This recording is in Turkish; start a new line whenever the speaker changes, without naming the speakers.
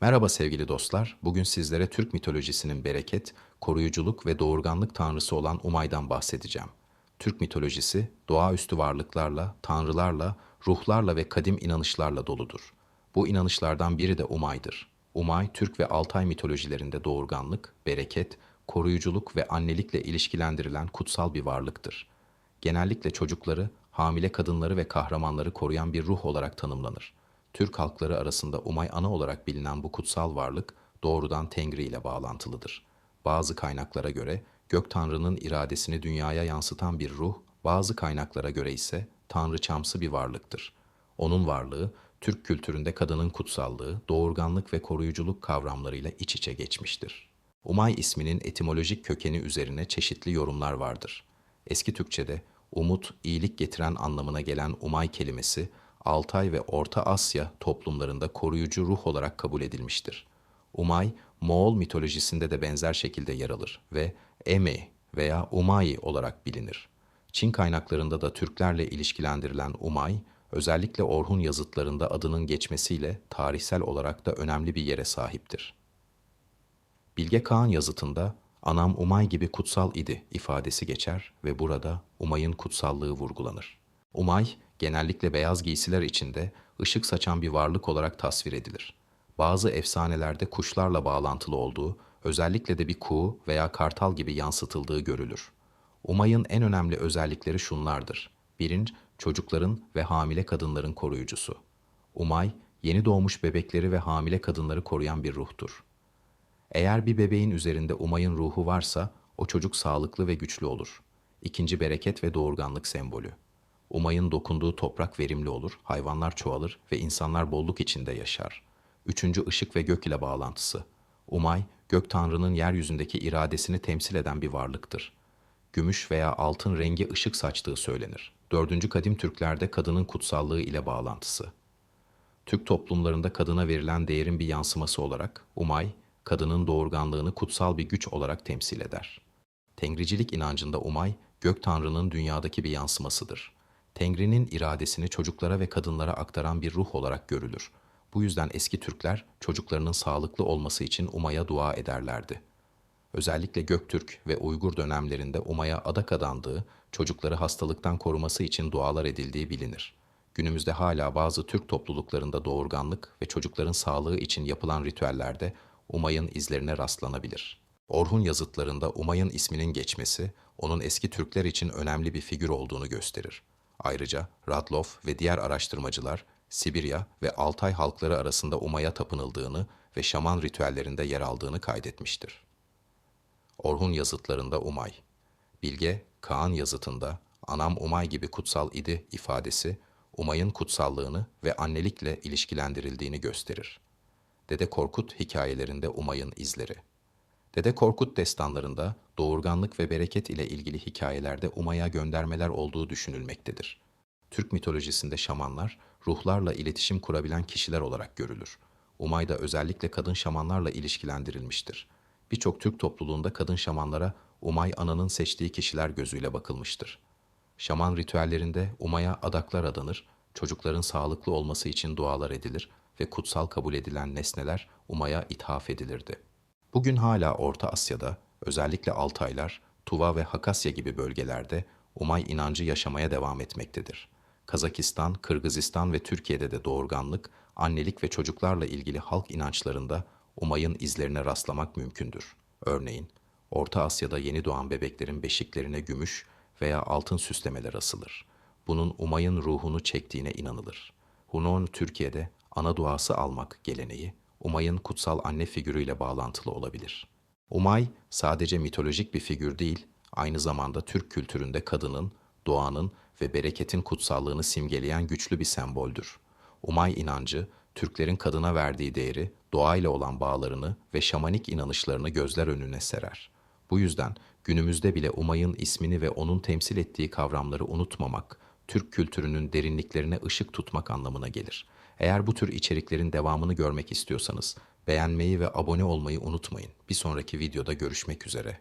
Merhaba sevgili dostlar. Bugün sizlere Türk mitolojisinin bereket, koruyuculuk ve doğurganlık tanrısı olan Umay'dan bahsedeceğim. Türk mitolojisi doğaüstü varlıklarla, tanrılarla, ruhlarla ve kadim inanışlarla doludur. Bu inanışlardan biri de Umay'dır. Umay, Türk ve Altay mitolojilerinde doğurganlık, bereket, koruyuculuk ve annelikle ilişkilendirilen kutsal bir varlıktır. Genellikle çocukları, hamile kadınları ve kahramanları koruyan bir ruh olarak tanımlanır. Türk halkları arasında Umay ana olarak bilinen bu kutsal varlık doğrudan Tengri ile bağlantılıdır. Bazı kaynaklara göre gök tanrının iradesini dünyaya yansıtan bir ruh, bazı kaynaklara göre ise tanrıçamsı bir varlıktır. Onun varlığı Türk kültüründe kadının kutsallığı, doğurganlık ve koruyuculuk kavramlarıyla iç içe geçmiştir. Umay isminin etimolojik kökeni üzerine çeşitli yorumlar vardır. Eski Türkçe'de umut, iyilik getiren anlamına gelen umay kelimesi Altay ve Orta Asya toplumlarında koruyucu ruh olarak kabul edilmiştir. Umay, Moğol mitolojisinde de benzer şekilde yer alır ve Eme veya Umayi olarak bilinir. Çin kaynaklarında da Türklerle ilişkilendirilen Umay, özellikle Orhun yazıtlarında adının geçmesiyle tarihsel olarak da önemli bir yere sahiptir. Bilge Kağan yazıtında anam Umay gibi kutsal idi ifadesi geçer ve burada Umay'ın kutsallığı vurgulanır. Umay, genellikle beyaz giysiler içinde ışık saçan bir varlık olarak tasvir edilir. Bazı efsanelerde kuşlarla bağlantılı olduğu, özellikle de bir kuğu veya kartal gibi yansıtıldığı görülür. Umay'ın en önemli özellikleri şunlardır. Birinci, çocukların ve hamile kadınların koruyucusu. Umay, yeni doğmuş bebekleri ve hamile kadınları koruyan bir ruhtur. Eğer bir bebeğin üzerinde Umay'ın ruhu varsa, o çocuk sağlıklı ve güçlü olur. İkinci bereket ve doğurganlık sembolü. Umay'ın dokunduğu toprak verimli olur, hayvanlar çoğalır ve insanlar bolluk içinde yaşar. Üçüncü ışık ve gök ile bağlantısı. Umay, gök tanrının yeryüzündeki iradesini temsil eden bir varlıktır. Gümüş veya altın rengi ışık saçtığı söylenir. Dördüncü kadim Türklerde kadının kutsallığı ile bağlantısı. Türk toplumlarında kadına verilen değerin bir yansıması olarak Umay, kadının doğurganlığını kutsal bir güç olarak temsil eder. Tengricilik inancında Umay, gök tanrının dünyadaki bir yansımasıdır. Tengri'nin iradesini çocuklara ve kadınlara aktaran bir ruh olarak görülür. Bu yüzden eski Türkler çocuklarının sağlıklı olması için Umay'a dua ederlerdi. Özellikle Göktürk ve Uygur dönemlerinde Umay'a adak adandığı, çocukları hastalıktan koruması için dualar edildiği bilinir. Günümüzde hala bazı Türk topluluklarında doğurganlık ve çocukların sağlığı için yapılan ritüellerde Umay'ın izlerine rastlanabilir. Orhun yazıtlarında Umay'ın isminin geçmesi, onun eski Türkler için önemli bir figür olduğunu gösterir. Ayrıca Radloff ve diğer araştırmacılar Sibirya ve Altay halkları arasında Umay'a tapınıldığını ve şaman ritüellerinde yer aldığını kaydetmiştir. Orhun yazıtlarında Umay, Bilge Kaan yazıtında anam Umay gibi kutsal idi ifadesi Umay'ın kutsallığını ve annelikle ilişkilendirildiğini gösterir. Dede Korkut hikayelerinde Umay'ın izleri. Dede Korkut destanlarında doğurganlık ve bereket ile ilgili hikayelerde Umay'a göndermeler olduğu düşünülmektedir. Türk mitolojisinde şamanlar, ruhlarla iletişim kurabilen kişiler olarak görülür. Umay da özellikle kadın şamanlarla ilişkilendirilmiştir. Birçok Türk topluluğunda kadın şamanlara Umay ananın seçtiği kişiler gözüyle bakılmıştır. Şaman ritüellerinde Umay'a adaklar adanır, çocukların sağlıklı olması için dualar edilir ve kutsal kabul edilen nesneler Umay'a ithaf edilirdi. Bugün hala Orta Asya'da, özellikle Altaylar, Tuva ve Hakasya gibi bölgelerde Umay inancı yaşamaya devam etmektedir. Kazakistan, Kırgızistan ve Türkiye'de de doğurganlık, annelik ve çocuklarla ilgili halk inançlarında Umay'ın izlerine rastlamak mümkündür. Örneğin, Orta Asya'da yeni doğan bebeklerin beşiklerine gümüş veya altın süslemeler asılır. Bunun Umay'ın ruhunu çektiğine inanılır. Hunon Türkiye'de ana duası almak geleneği, Umay'ın kutsal anne figürüyle bağlantılı olabilir. Umay sadece mitolojik bir figür değil, aynı zamanda Türk kültüründe kadının, doğanın ve bereketin kutsallığını simgeleyen güçlü bir semboldür. Umay inancı, Türklerin kadına verdiği değeri, doğayla olan bağlarını ve şamanik inanışlarını gözler önüne serer. Bu yüzden günümüzde bile Umay'ın ismini ve onun temsil ettiği kavramları unutmamak, Türk kültürünün derinliklerine ışık tutmak anlamına gelir. Eğer bu tür içeriklerin devamını görmek istiyorsanız beğenmeyi ve abone olmayı unutmayın. Bir sonraki videoda görüşmek üzere.